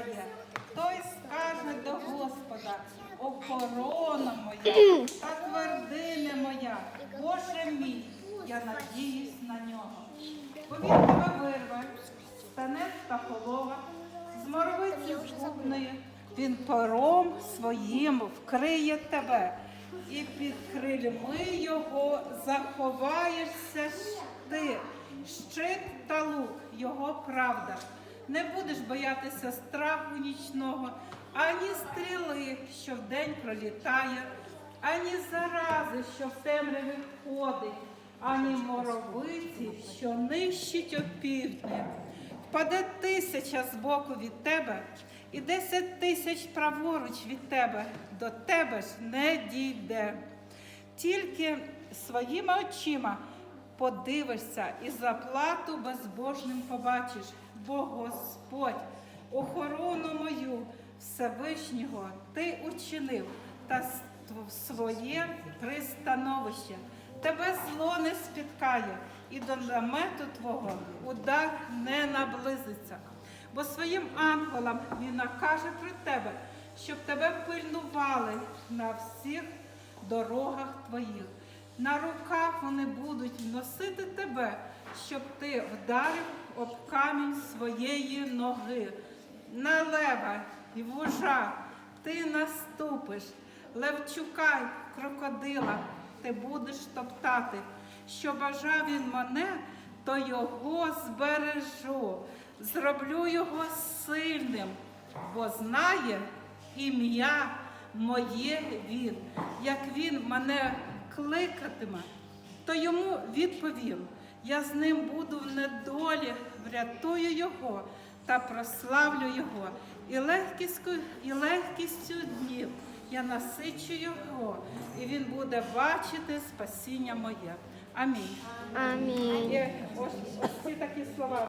стає, той скаже до Господа, охорона моя та твердиня моя, Боже мій, я надіюсь на нього. Він тебе вирве, стане птахолова, з моровиці згубної, він пером своїм вкриє тебе, і під крильми його заховаєшся ти, щит та лук, його правда. Не будеш боятися страху нічного, ані стріли, що вдень пролітає, ані зарази, що в темряві ходить, ані моровиці, що нищить опівдня. Впаде тисяча збоку від тебе, і десять тисяч праворуч від тебе, до тебе ж не дійде. Тільки своїми очима подивишся і заплату безбожним побачиш, бо Господь охорону мою Всевишнього ти учинив та своє пристановище. Тебе зло не спіткає, і до намету твого удар не наблизиться. Бо своїм ангелам він накаже про тебе, щоб тебе пильнували на всіх дорогах твоїх. На руках вони будуть носити тебе, щоб ти вдарив об камінь своєї ноги. На лева і вужа ти наступиш, левчука крокодила ти будеш топтати. Що бажав він мене, то його збережу, зроблю його сильним, бо знає ім'я моє він. Як він мене кликатиме, то йому відповім: я з ним буду в недолі, врятую його та прославлю його, і легкістю, і легкістю днів я насичу його, і він буде бачити спасіння моє. Амінь. Амінь. Є ось, ось ці такі слова.